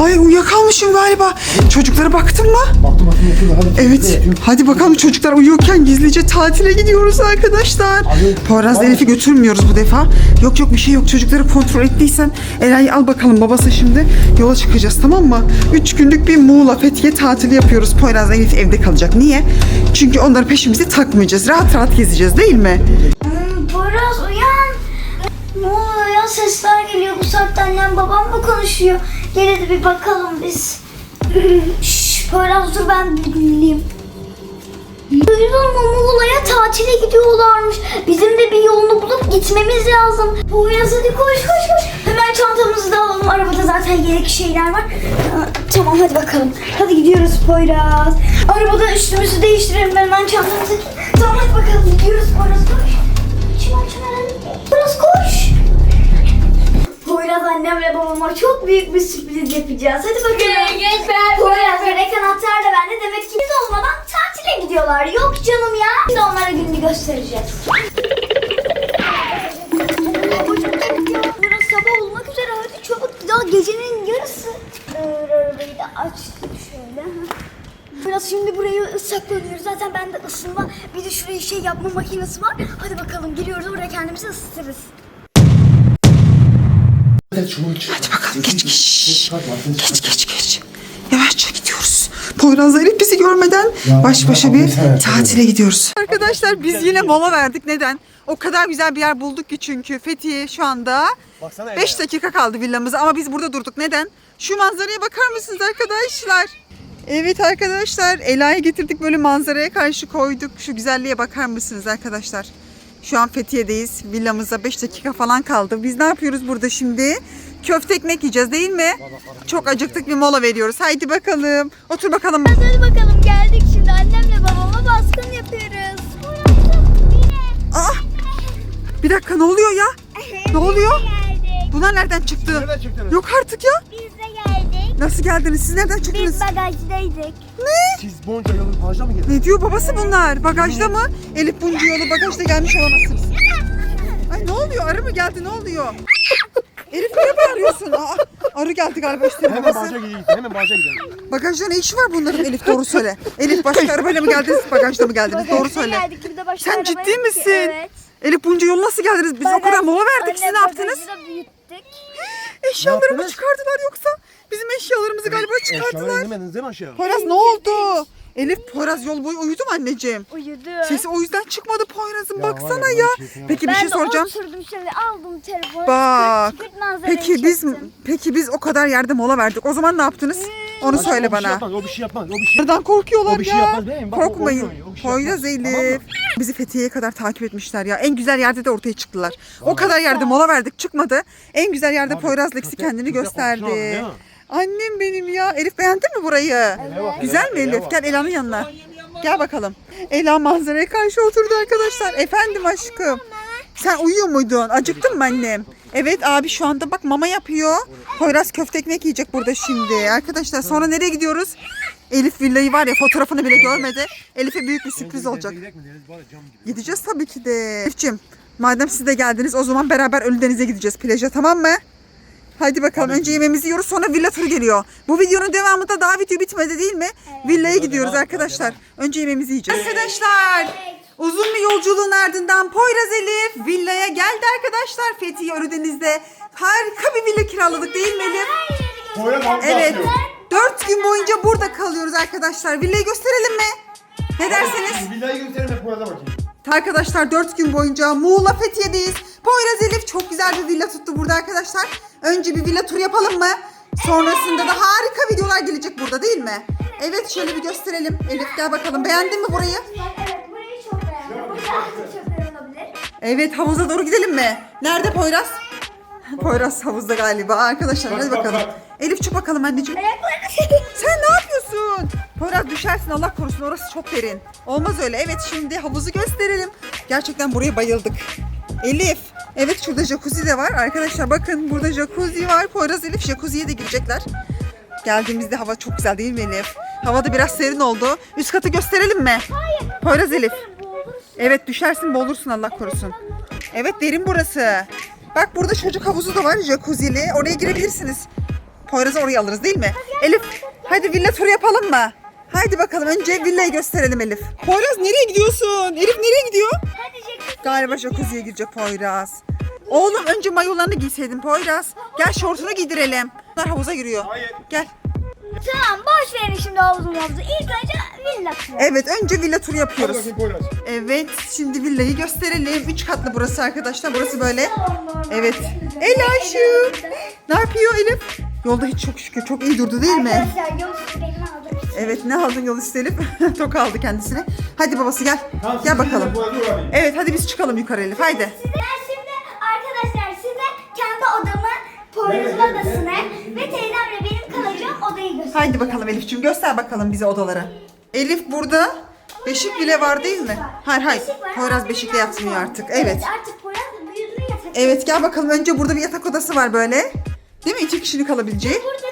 Ay uyuyakalmışım galiba. Çocuklara baktın mı? Baktım baktım yatıyor. Hadi. Evet. Hadi bakalım çocuklar uyuyorken gizlice tatile gidiyoruz arkadaşlar. Poyraz. Elif'i götürmüyoruz bu defa. Yok yok bir şey yok. Çocukları kontrol ettiysen Ela'yı al bakalım babası şimdi. Yola çıkacağız tamam mı? Üç günlük bir Muğla Fethiye tatili yapıyoruz. Poyraz Elif evde kalacak. Niye? Çünkü onları peşimize takmayacağız. Rahat rahat gezeceğiz değil mi? Hmm, Poyraz uyan. Ne oluyor ya sesler geliyor bu saatte annem babam mı konuşuyor? Gel hadi bir bakalım biz. Şşş Poyraz dur ben bir dinleyeyim. Duydun mu Muğla'ya tatile gidiyorlarmış. Bizim de bir yolunu bulup gitmemiz lazım. Poyraz hadi koş koş koş. Hemen çantamızı da alalım. Arabada zaten gerekli şeyler var. Aa, Tamam hadi bakalım. Hadi gidiyoruz Poyraz. Arabada üstümüzü değiştirelim. Hemen çantamızı... Tamam hadi bakalım gidiyoruz Poyraz koş. Açma açma Poyraz koş. Poyraz annemle babama çok büyük bir sürpriz yapacağız. Hadi bakalım. Poyraz bebek anahtar da bende. Demek ki biz olmadan tatile gidiyorlar. Yok canım ya. Biz onlara gününü göstereceğiz. Poyraz sabah olmak üzere. Hadi çabuk. Daha gecenin yarısı. Ee, Arabayı da açtık şöyle. Biraz şimdi burayı saklanıyoruz. Zaten bende ısınma. Bir de şuraya şey yapma makinesi var. Hadi bakalım giriyoruz oraya kendimizi ısıtırız. Hadi bakalım geç geç. Geç geç geç. Yavaşça gidiyoruz. Poyraz'la Elif bizi görmeden baş başa bir tatile gidiyoruz. Arkadaşlar biz yine mola verdik. Neden? O kadar güzel bir yer bulduk ki çünkü Fethiye şu anda Baksana 5 dakika kaldı villamıza ama biz burada durduk. Neden? Şu manzaraya bakar mısınız arkadaşlar? Evet arkadaşlar Ela'yı getirdik böyle manzaraya karşı koyduk. Şu güzelliğe bakar mısınız arkadaşlar? Şu an Fethiye'deyiz. Villamıza 5 dakika falan kaldı. Biz ne yapıyoruz burada şimdi? Köfte ekmek yiyeceğiz değil mi? Çok acıktık bir mola veriyoruz. Haydi bakalım. Otur bakalım. Hadi bakalım geldik şimdi annemle babama baskın yapıyoruz. Aa! Bir dakika ne oluyor ya? Ne oluyor? Bunlar nereden çıktı? Nereden çıktınız? Yok artık ya. Biz geldik. Nasıl geldiniz? Siz nereden çıktınız? Biz bagajdaydık. Siz bonca yolun ağaçta mı geldiniz? Ne diyor babası bunlar? Bagajda mı? Elif bunca yolu bagajda gelmiş olamazsınız. Ay ne oluyor? Arı mı geldi? Ne oluyor? Elif niye bağırıyorsun? Aa, arı geldi galiba üstüne Hemen babası. bağaca gidelim. Hemen bağaca gidelim. Bagajda ne işi var bunların Elif doğru söyle. Elif başka arabayla mı geldiniz bagajda mı geldiniz? Doğru söyle. Geldik, bir de başka Sen ciddi misin? Evet. Elif bunca yol nasıl geldiniz? Biz o kadar mola verdik. Siz Anne, ne yaptınız? bagajı da büyüttük. Eşyalarımı yaptınız? çıkardılar yoksa? Bizim eşyalarımızı galiba Eşyaları çıkardılar. inmediniz değil mi aşağı? Poyraz ne oldu? Elif Poyraz yol boyu uyudu mu anneciğim? Uyudu. Sesi o yüzden çıkmadı Poyraz'ın Ya baksana var ya, ya. ben şey Peki bir ben şey de soracağım. oturdum şöyle aldım telefonu. Bak. manzarayı Peki biz çektim. peki biz o kadar yerde mola verdik. O zaman ne yaptınız? Onu Aşkım, söyle o bir şey bana. yapmaz, o bir şey yapmaz. O bir şey Nereden korkuyorlar O bir şey ya? yapmaz değil mi? Bak, o Korkmayın. korkuyor, o bir şey Poyraz yapmaz. Tamam Elif. mı? Bizi Fethiye'ye kadar takip etmişler ya. En güzel yerde de ortaya çıktılar. O kadar yerde mola verdik çıkmadı. En güzel yerde Abi, Poyraz Lexi köfte- kendini gösterdi. Annem benim ya. Elif beğendin mi burayı? bak, Güzel mi Elif? Gel Ela'nın yanına. Gel bakalım. Ela manzaraya karşı oturdu arkadaşlar. Efendim aşkım. Sen uyuyor muydun? Acıktın mı annem? Evet abi şu anda bak mama yapıyor. Poyraz köfte ekmek yiyecek burada şimdi. Arkadaşlar sonra nereye gidiyoruz? Elif villayı var ya fotoğrafını bile görmedi. Elif'e büyük bir sürpriz olacak. Gideceğiz tabii ki de. Elif'ciğim madem siz de geldiniz o zaman beraber Ölüdeniz'e gideceğiz plaja tamam mı? Haydi bakalım önce yemeğimizi yiyoruz sonra villa turu geliyor. Bu videonun devamı da daha video bitmedi değil mi? Villaya gidiyoruz arkadaşlar. Önce yemeğimizi yiyeceğiz. Arkadaşlar uzun bir yolculuğun ardından Poyraz Elif villaya geldi arkadaşlar. Fethiye Ölüdeniz'de harika bir villa kiraladık değil mi Elif? Poyraz Evet. Dört gün boyunca burada kalıyoruz arkadaşlar. Villayı gösterelim mi? Ne dersiniz? Villayı gösterelim de Poyraz'a bakayım. Arkadaşlar 4 gün boyunca Muğla Fethiye'deyiz. Poyraz Elif çok güzel bir villa tuttu burada arkadaşlar. Önce bir villa tur yapalım mı? Sonrasında da harika videolar gelecek burada değil mi? Evet şöyle bir gösterelim. Elif gel bakalım. Beğendin mi burayı? Evet burayı çok beğendim. Burada artık çöpler olabilir. Evet havuza doğru gidelim mi? Nerede Poyraz? Poyraz havuzda galiba. Arkadaşlar hadi Bak, bak, bakalım. bak. Elif çık bakalım anneciğim. Sen ne yapıyorsun? Poyraz düşersin Allah korusun orası çok derin. Olmaz öyle. Evet şimdi havuzu gösterelim. Gerçekten buraya bayıldık. Elif. Evet şurada jacuzzi de var. Arkadaşlar bakın burada jacuzzi var. Poyraz Elif jacuzziye de girecekler. Geldiğimizde hava çok güzel değil mi Elif? Havada biraz serin oldu. Üst katı gösterelim mi? Hayır. Poyraz Elif. Evet düşersin boğulursun Allah korusun. Evet derin burası. Bak burada çocuk havuzu da var jacuzzi'li. Oraya girebilirsiniz. Poyraz'ı oraya alırız değil mi? Elif hadi villa turu yapalım mı? Haydi bakalım önce villayı gösterelim Elif. Poyraz nereye gidiyorsun? Elif nereye gidiyor? Galiba jacuzziye girecek Poyraz. Oğlum önce mayolarını giyseydin Poyraz. Gel şortunu giydirelim. Bunlar havuza giriyor. Hayır. Gel. Tamam boş verin şimdi havuzun havuzu. İlk önce villa turu. Evet önce villa turu Hadi yapıyoruz. bakayım Poyraz. Evet şimdi villayı gösterelim. Üç katlı burası arkadaşlar. Burası böyle. Evet. Elaşım. Ne yapıyor Elif? Yolda hiç çok şükür çok iyi durdu değil mi? Arkadaşlar yol benim aldım. Evet ne aldın yol üstü Elif? Tok aldı kendisine. Hadi babası gel. Tamam, Gel bakalım. Evet hadi biz çıkalım yukarı Elif. Haydi. Ben şimdi arkadaşlar size kendi odamı, Poyraz'ın Evet, evet, odasını ve teyzemle benim kalacağım odayı göstereceğim. Haydi bakalım Elif'ciğim göster bakalım bize odaları. Elif burada beşik bile var değil mi? Hayır hayır. Poyraz beşikle yatmıyor artık. Evet. Artık Poyraz büyüdü yatak. Evet gel bakalım önce burada bir yatak odası var böyle. Değil mi? İki kişinin kalabileceği. Burada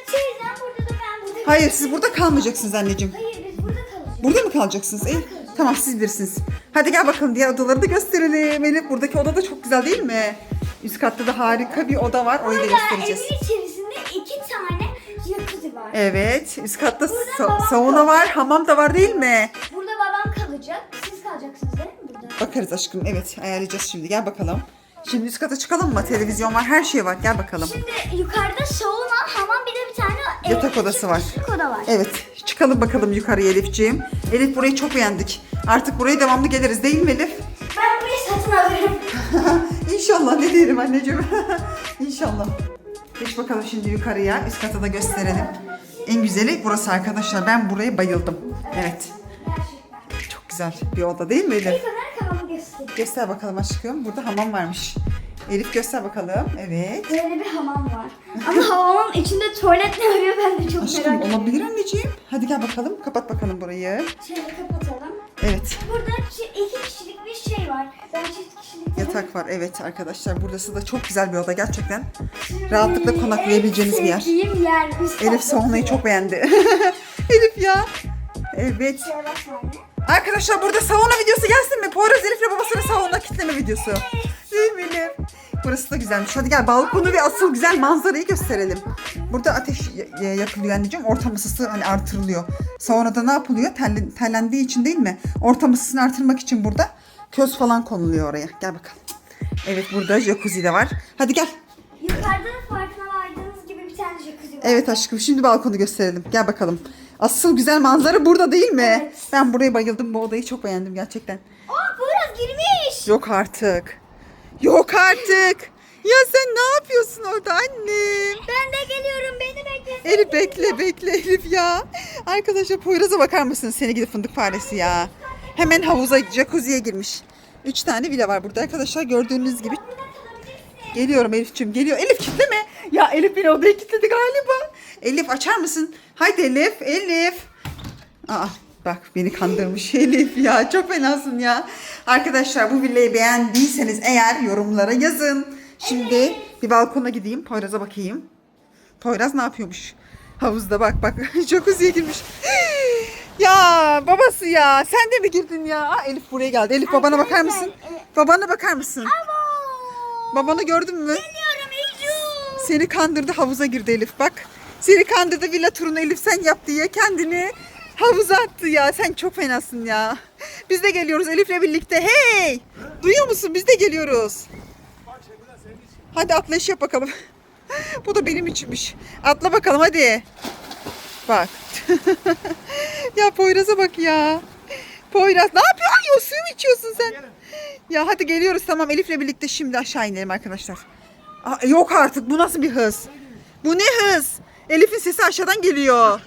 Hayır siz burada kalmayacaksınız anneciğim. Hayır biz burada kalacağız. Burada mı kalacaksınız? İyi. Tamam siz bilirsiniz. Hadi gel bakalım diğer odaları da gösterelim. Elif buradaki oda da çok güzel değil mi? Üst katta da harika bir oda var. Orayı da Burada göstereceğiz. evin içerisinde iki tane jacuzzi var. Evet. Üst katta Burada sa- babam sauna var, hamam da var değil mi? Burada babam kalacak. Siz kalacaksınız değil mi burada? Bakarız aşkım. Evet ayarlayacağız şimdi. Gel bakalım. Şimdi üst kata çıkalım mı? Televizyon var, her şey var. Gel bakalım. Şimdi yukarıda sauna, hamam bir de bir tane e, Yatak odası var. Yatak oda var. Evet. Çıkalım bakalım yukarıya Elifciğim. Elif burayı çok beğendik. Artık buraya devamlı geliriz değil mi Elif? Ben burayı satın alırım. İnşallah ne diyelim anneciğim. İnşallah. Geç bakalım şimdi yukarıya. Üst kata da gösterelim. En güzeli burası arkadaşlar. Ben buraya bayıldım. Evet. Çok güzel bir oda değil mi Elif? Göstereyim. Göster bakalım aşkım. Burada hamam varmış. Elif göster bakalım. Evet. Böyle bir hamam var. Ama hamamın içinde tuvalet ne arıyor ben de çok Aşkım merak ediyorum. olabilir anneciğim. Hadi gel bakalım. Kapat bakalım burayı. Şöyle kapatalım. Evet. Burada çi- iki kişilik bir şey var. Ben çift kişilik Yatak var. Evet arkadaşlar. Burası da çok güzel bir oda gerçekten. Rahatlıkla konaklayabileceğiniz bir yer. En sevdiğim yer. üst Elif kattaki. saunayı çok beğendi. Elif ya. Evet. Şöyle basma anne. Arkadaşlar burada sauna videosu gelsin mi? Poyraz Elif'le babasının sauna kitleme videosu. Değil mi Elif? Burası da güzelmiş. Hadi gel balkonu ve asıl güzel manzarayı gösterelim. Burada ateş yakılıyor anneciğim. Ortam ısısı hani artırılıyor. Saunada ne yapılıyor? Tellen, tellendiği için değil mi? Ortam ısısını artırmak için burada köz falan konuluyor oraya. Gel bakalım. Evet burada jacuzzi de var. Hadi gel. Yukarıda da farkına vardığınız gibi bir tane jacuzzi var. Evet aşkım şimdi balkonu gösterelim. Gel bakalım. Asıl güzel manzara burada değil mi? Evet. Ben buraya bayıldım. Bu odayı çok beğendim gerçekten. Aa Poyraz girmiş. Yok artık. Yok artık. Ya sen ne yapıyorsun orada annem? Ben de geliyorum beni bekle. Elif bekle bekle Elif ya. Arkadaşlar Poyraz'a bakar mısın? Seni gidip fındık faresi ya. Hemen havuza jacuzziye girmiş. Üç tane villa var burada arkadaşlar gördüğünüz gibi. Geliyorum Elif'ciğim geliyor. Elif kilitleme. Ya Elif beni odaya kilitledi galiba. Elif açar mısın? Haydi Elif. Elif. Aa bak beni kandırmış Elif ya. Çok fenasın ya. Arkadaşlar bu villayı beğendiyseniz eğer yorumlara yazın. Şimdi bir balkona gideyim. Poyraz'a bakayım. Poyraz ne yapıyormuş? Havuzda bak bak. Jacuzziye girmiş. Ya babası ya. Sen de mi girdin ya? Aa, Elif buraya geldi. Elif babana bakar mısın? Babana bakar mısın? Babanı gördün mü? Geliyorum Ecru. Seni kandırdı havuza girdi Elif bak. Seni kandırdı villa turunu Elif sen yap diye kendini havuza attı ya. Sen çok fenasın ya. Biz de geliyoruz Elif'le birlikte. Hey! Duyuyor musun? Biz de geliyoruz. Hadi atlayış yap bakalım. Bu da benim içinmiş. Atla bakalım hadi. Bak. ya Poyraz'a bak ya. Poyraz ne yapıyorsun? Ay, suyu mu içiyorsun sen? Ya hadi geliyoruz tamam Elif'le birlikte şimdi aşağı inelim arkadaşlar. Aa, yok artık bu nasıl bir hız? Bu ne hız? Elif'in sesi aşağıdan geliyor.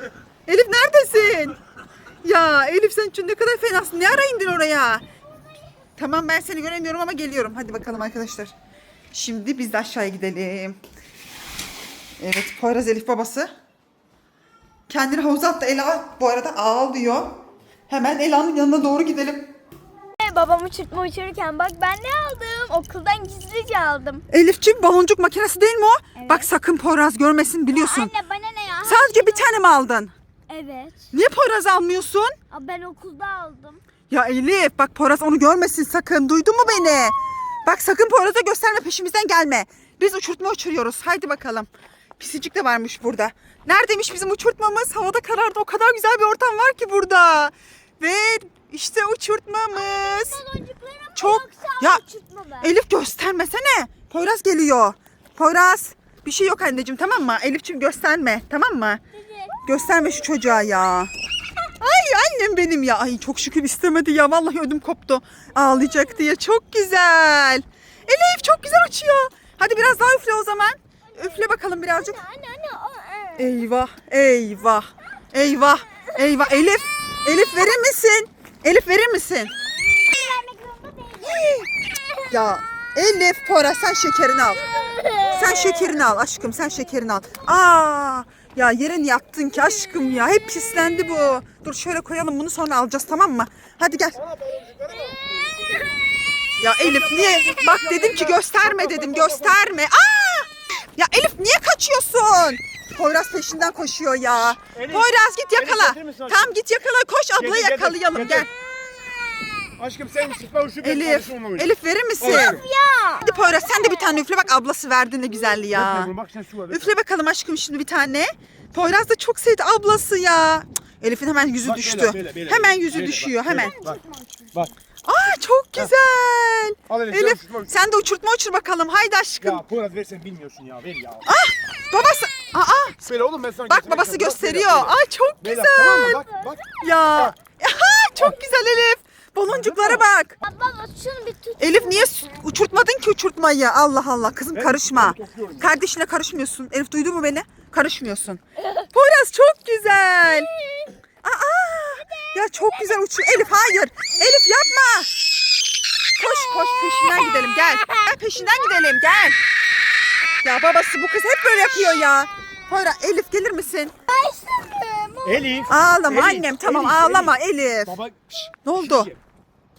Elif neredesin? Ya Elif sen çünkü ne kadar fenasın. Ne ara indin oraya? Tamam ben seni göremiyorum ama geliyorum. Hadi bakalım arkadaşlar. Şimdi biz de aşağıya gidelim. Evet Poyraz Elif babası. Kendini havuza attı. Ela bu arada ağlıyor. Hemen Ela'nın yanına doğru gidelim. Babam uçurtma uçururken bak ben ne aldım? Okuldan gizlice aldım. Elif'ciğim baloncuk makinesi değil mi o? Bak sakın Poyraz görmesin biliyorsun. Anne bana ne ya? Sadece bir tane mi aldın? Evet. Niye Poyraz almıyorsun? Aa, Ben okulda aldım. Ya Elif bak Poyraz onu görmesin sakın. Duydun mu beni? Bak sakın Poyraz'a gösterme peşimizden gelme. Biz uçurtma uçuruyoruz. Haydi bakalım. Pisicik de varmış burada. Neredeymiş bizim uçurtmamız? Havada karardı. O kadar güzel bir ortam var ki burada. Ve işte uçurtmamız. Çok ya Elif göstermesene. Poyraz geliyor. Poyraz bir şey yok anneciğim tamam mı? Elifçim gösterme tamam mı? Gösterme şu çocuğa ya. Ay annem benim ya. Ay çok şükür istemedi ya. Vallahi ödüm koptu. Ağlayacak diye. Çok güzel. Elif çok güzel uçuyor. Hadi biraz daha üfle o zaman. Üfle bakalım birazcık. Anne anne o. e. Eyvah, eyvah, eyvah, eyvah. Elif, Elif verir misin? Elif verir misin? Ya Elif, Pora sen şekerini al. Sen şekerini al aşkım, sen şekerini al. Aa, ya yere niye attın ki aşkım ya? Hep pislendi bu. Dur şöyle koyalım bunu sonra alacağız tamam mı? Hadi gel. Ya Elif niye? Bak dedim ki gösterme dedim gösterme. Aa! Ya Elif niye kaçıyorsun? Poyraz peşinden koşuyor ya. Elif, Poyraz git yakala. Tamam git yakala koş ablayı Getir, getir, yakalayalım getir. gel. Aşkım sen sıkma uçu ben Elif. Elif verir misin? Al. Hadi Poyraz sen de bir tane üfle bak ablası verdi ne güzelli ya. Bak sen su var. Üfle bakalım aşkım şimdi bir tane. Poyraz da çok sevdi ablası ya. Cık, Elif'in hemen yüzü Bak, düştü. böyle, böyle, böyle, hemen yüzü böyle, düşüyor bak, hemen. böyle, Bak. Bak. Aa çok güzel. Al Elif, sen Elif uçurtma uç. sen de uçurtma uçur bakalım. Haydi aşkım. Ya Poyraz versen bilmiyorsun ya ver ya. Babası. Aa Söyle oğlum ben sana bak babası istiyorum. Bak, gösteriyor. böyle. Ay çok Böyle, güzel. Tamam mı? Bak bak. Ya. Aha, çok güzel Elif. Baloncuklara bak. Baba şunu bir tut. Elif niye s- uçurtmadın ki uçurtmayı? Allah Allah kızım Ben karışma. Kardeşine karışmıyorsun. Elif duydu mu beni? Karışmıyorsun. Poyraz çok güzel. Aa, ya çok güzel uçuyor. Elif hayır. Elif yapma. Koş koş peşinden gidelim gel. Gel peşinden gidelim gel. Ya babası bu kız hep böyle yapıyor ya. Poyraz Elif gelir misin? Elif. Ağlama Elif, annem tamam Elif, ağlama Elif. Baba. şş, Ne oldu? şey diyeceğim.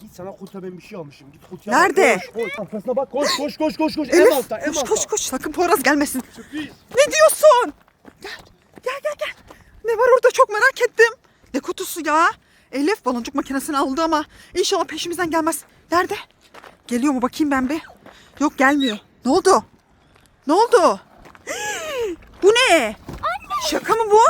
Git sana kutuya ben bir şey almışım. Git kutuya Nerede? bak. Koş koş. Arkasına bak koş koş koş koş koş. En Elif altta en koş altta. koş koş sakın Poyraz gelmesin. Sürpriz. Ne diyorsun? Gel, gel, gel, gel. Ne var orada çok merak ettim. Ne kutusu ya? Elif baloncuk makinesini aldı ama inşallah peşimizden gelmez. Nerede? Geliyor mu bakayım ben bir. Yok gelmiyor. Ne oldu? Ne oldu? bu ne? Şaka mı bu?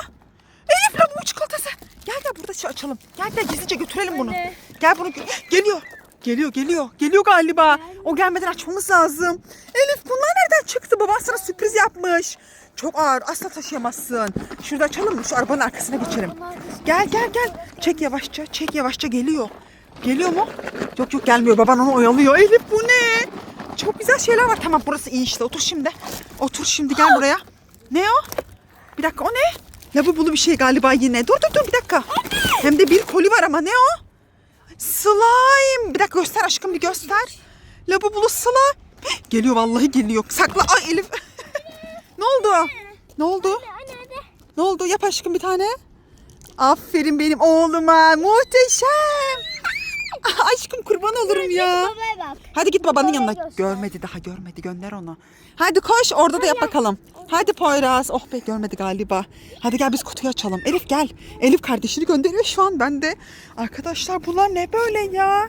Elif la bu çikolatası. Gel gel burada şey açalım. Gel gel gizlice götürelim bunu. Anne. Gel bunu gö- geliyor. Geliyor geliyor. Geliyor galiba. O gelmeden açmamız lazım. Elif bunlar nereden çıktı? Baban sana sürpriz yapmış. Çok ağır. Asla taşıyamazsın. Şurada açalım mı? Şu arabanın arkasına geçelim. Gel gel gel. Çek yavaşça. Çek yavaşça geliyor. Geliyor mu? Yok yok gelmiyor. Baban onu oyalıyor. Elif bu ne? Çok güzel şeyler var. Tamam burası iyi işte. Otur şimdi. Otur şimdi gel buraya. Ne o? Bir dakika o ne? Lavabolu bir şey galiba yine. Dur dur dur bir dakika. Hem de bir koli var ama ne o? Slime. Bir dakika göster aşkım bir göster. Lavabolu slime. Geliyor vallahi geliyor. Sakla. Ay Elif. ne oldu? Ne oldu? Ne oldu? Yap aşkım bir tane. Aferin benim oğluma. Muhteşem. aşkım kurban olurum ya. Babaya bak. Hadi git babanın yanına. göster. Görmedi daha görmedi. Gönder onu. Hadi koş orada da yap bakalım. Hadi Poyraz. Oh be görmedi galiba. Hadi gel biz kutuyu açalım. Elif gel. Elif kardeşini gönderiyor şu an ben de. Arkadaşlar bunlar ne böyle ya?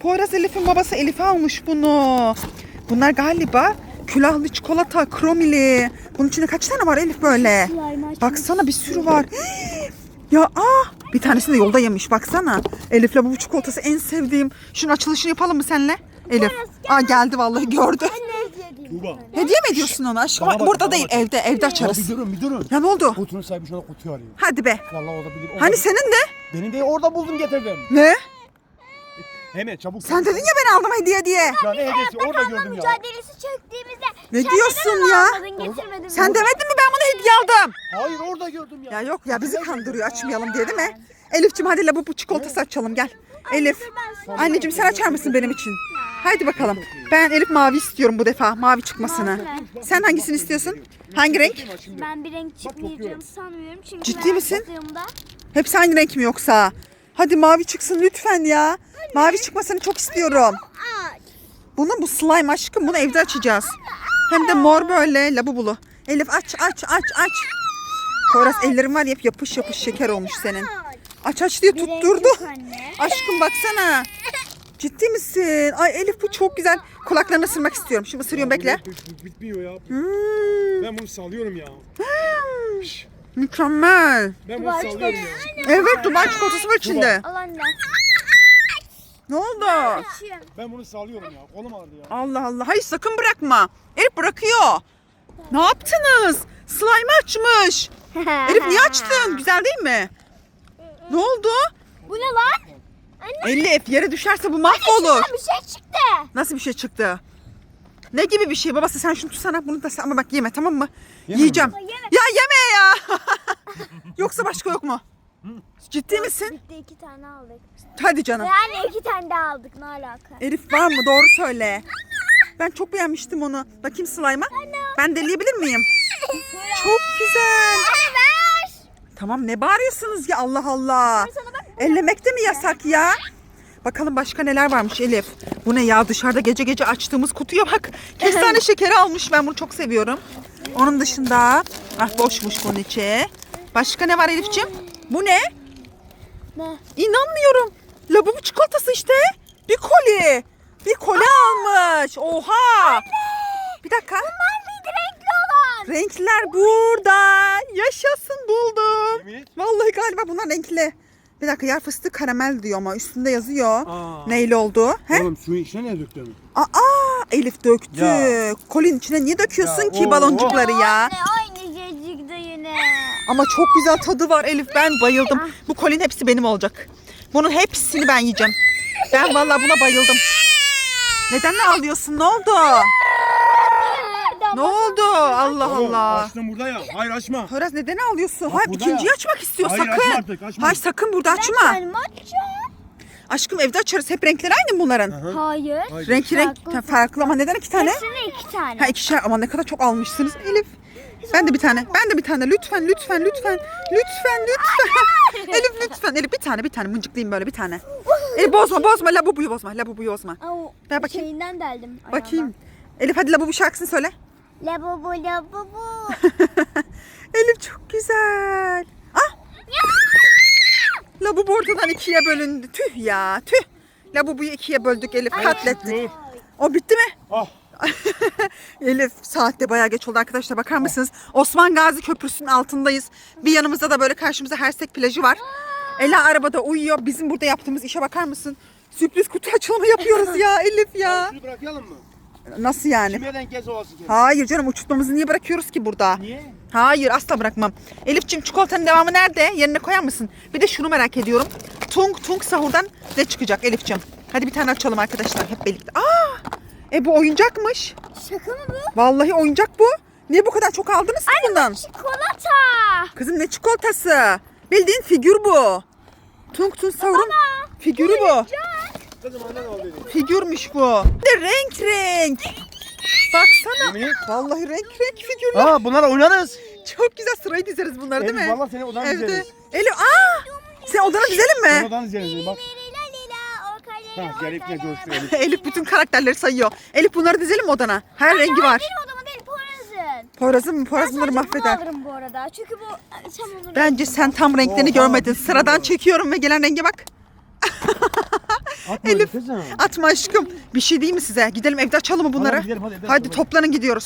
Poyraz Elif'in babası Elif'e almış bunu. Bunlar galiba külahlı çikolata, kromili. Bunun içinde kaç tane var Elif böyle? Baksana bir sürü var. Ya aa bir tanesini de yolda yemiş baksana. Elif'le bu çikolatası en sevdiğim. Şunun açılışını yapalım mı senle? Elif. Aa geldi vallahi gördü. Tuğba. Hediye mi ediyorsun ona aşkım? Bana bak, Burada bana değil bak. evde evde Ya açarız. bir durun bir durun. Ya ne oldu? Kutunun sahibi şu anda kutuyu arıyor. Hadi be. Vallahi o da bilir. o da Hani senin de? Benim de orada buldum getirdim. Ne? Hemen çabuk. Sen dedin ya ben aldım hediye diye. Ya ne hediyesi orada gördüm ya. Mücadelesi çöktüğümüzde. Ne diyorsun ya? getirmedin Sen demedin mi ben bunu hediye aldım? Hayır orada gördüm ya. Ya yok ya bizi kandırıyor açmayalım diye değil mi? Elif'cim hadi la bu bu çikolatası açalım gel. Elif. Anneciğim sen açar mısın benim için? Haydi bakalım. Ben Elif mavi istiyorum bu defa. Mavi çıkmasını. Sen hangisini istiyorsun? Hangi renk? Ben bir renk çıkmayacağını sanmıyorum. Çünkü Ciddi misin? açtığımda Hepsi aynı renk mi yoksa? Hadi mavi çıksın lütfen ya. Mavi çıkmasını çok istiyorum. Bunu bu slime aşkım bunu evde açacağız. Hem de mor böyle labubulu. Elif aç aç aç aç. Poyraz ellerin var ya hep yapış yapış şeker olmuş senin. Aç aç diye tutturdu. anne. Aşkım baksana. Ciddi misin? Ay Elif bu çok güzel. Kulaklarını ısırmak istiyorum. Şimdi ısırıyorum bekle. Bitmiyor ya. Hmm, Ben bunu salıyorum ya. Mükemmel. Ben bunu salıyorum ya. Evet Dubai çikolatası var içinde. Al anne. Ne oldu? Ben bunu salıyorum ya. Kolum ağrıdı ya. Allah Allah. Hayır sakın bırakma. Elif bırakıyor. Ne yaptınız? Slime açmış. Elif niye açtın? Güzel değil mi? Ne oldu? Bu ne lan? Elif yere düşerse bu mahvolur. Bir şey çıktı. Nasıl bir şey çıktı? Ne gibi bir şey? Babası sen şunu tutsana bunu da sen ama bak yeme tamam mı? Yemem Yiyeceğim. mi? Yeme. Ya yeme ya. Yoksa başka yok mu? Ciddi misin? Bitti iki tane aldık. Hadi canım. Yani iki tane daha aldık ne alaka? Elif var mı? Doğru söyle. Ben çok beğenmiştim onu. Bakayım slime'a. Ben deleyebilir miyim? Çok güzel. Ver. Tamam ne bağırıyorsunuz ya Allah Allah. Sana bak. Ellemek de mi yasak ya? Bakalım başka neler varmış Elif. Bu ne ya dışarıda gece gece açtığımız kutuya bak. Kestane şekeri almış ben bunu çok seviyorum. Onun dışında ah boşmuş bunun içi. Başka ne var Elif'ciğim? Bu ne? Ne? İnanmıyorum. Labubu çikolatası işte. Bir koli. Bir koli almış. Oha. Bir dakika. Bunlar mıydı renkli olan? Renkler burada. Yaşasın buldum. Vallahi galiba bunlar renkli. Bir dakika yer fıstığı karamel diyor ama üstünde yazıyor. Aa. Neyle oldu? He? Oğlum suyun içine ne döktün? Aa, Elif döktü. Ya. Kolin içine niye döküyorsun Ya, ki oo. baloncukları ya? Anne aynı çıktı yine. Ama çok güzel tadı var Elif. Ben bayıldım. Bu kolin hepsi benim olacak. Bunun hepsini ben yiyeceğim. Ben vallahi buna bayıldım. Neden ağlıyorsun? Ne oldu? Ne oldu? Allah Oğlum, Allah. Açtım burada ya. Hayır açma. Poyraz neden ağlıyorsun? Hayır burada ikinciyi ya. açmak istiyor Hayır, sakın. açma artık, açma. Hayır sakın burada açma. Ben açacağım. Aşkım evde açarız. Hep renkleri aynı mı bunların? Hayır. Hayır. Renk renk Farklı. Ama neden iki tane? Hepsine iki tane. Ha ikişer ama ne kadar çok almışsınız Elif. Ben de bir tane. Ben de bir tane. Lütfen lütfen lütfen. Lütfen lütfen. Elif lütfen. Elif bir tane bir tane mıncıklayayım böyle bir tane. Elif bozma bozma labubuyu bozma. Labubuyu bozma. Au, Ver bakayım. Şeyinden deldim. Bakayım. Elif hadi labubu şarkısını söyle. Labubu labubu. Elif çok güzel. Ah. Labubu ortadan ikiye bölündü. Tüh ya tüh. Labubuyu ikiye böldük Elif katlettik. O bitti mi? Ah. Elif saatte bayağı geç oldu arkadaşlar bakar mısınız? Osman Gazi Köprüsü'nün altındayız. Bir yanımızda da böyle karşımızda Hersek plajı var. Ela arabada uyuyor. Bizim burada yaptığımız işe bakar mısın? Sürpriz kutu açılımı yapıyoruz ya Elif ya. Şunu bırakalım mı? Nasıl yani? Kime denk gez ovası kendisi. Hayır canım uçurtmamızı niye bırakıyoruz ki burada? Niye? Hayır asla bırakmam. Elif'ciğim çikolatanın devamı nerede? Yerine koyar mısın? Bir de şunu merak ediyorum. Tung Tung sahurdan ne çıkacak Elif'ciğim? Hadi bir tane açalım arkadaşlar hep birlikte. Aa! E bu oyuncakmış. Şaka mı bu? Vallahi oyuncak bu. Niye bu kadar çok aldınız ki bundan? Çikolata. Kızım ne çikolatası? Bildiğin figür bu. Tung Tung sahurun figürü bu. Kızım annen al dedi. Figürmüş bu. Bir de renk renk. Baksana. Yemin et. Vallahi renk renk figürler. Aa bunlarla oynarız. Çok güzel sırayı dizeriz bunları değil Elif mi? valla seni odan Evde. dizeriz. Elif aa! Sen odana dizelim Sen mi? odan dizeriz bak. Ha Elif'le coştu Elif. Elif bütün karakterleri sayıyor. Elif bunları dizelim mi odana? Her rengi var. Benim odama değil Poyraz'ın. Poyraz'ın mı? Poyraz Ben bunları mahveder. alırım bu arada. Çünkü bu tam onun Bence sen tam renklerini Oha, görmedin. Sıradan çekiyorum ve gelen renge bak. Atma Elif. kızım. Atma aşkım. Bir şey değil mi size? Gidelim evde açalım mı bunları? Tamam, gidelim, hadi evde Hadi açalım. toplanın gidiyoruz.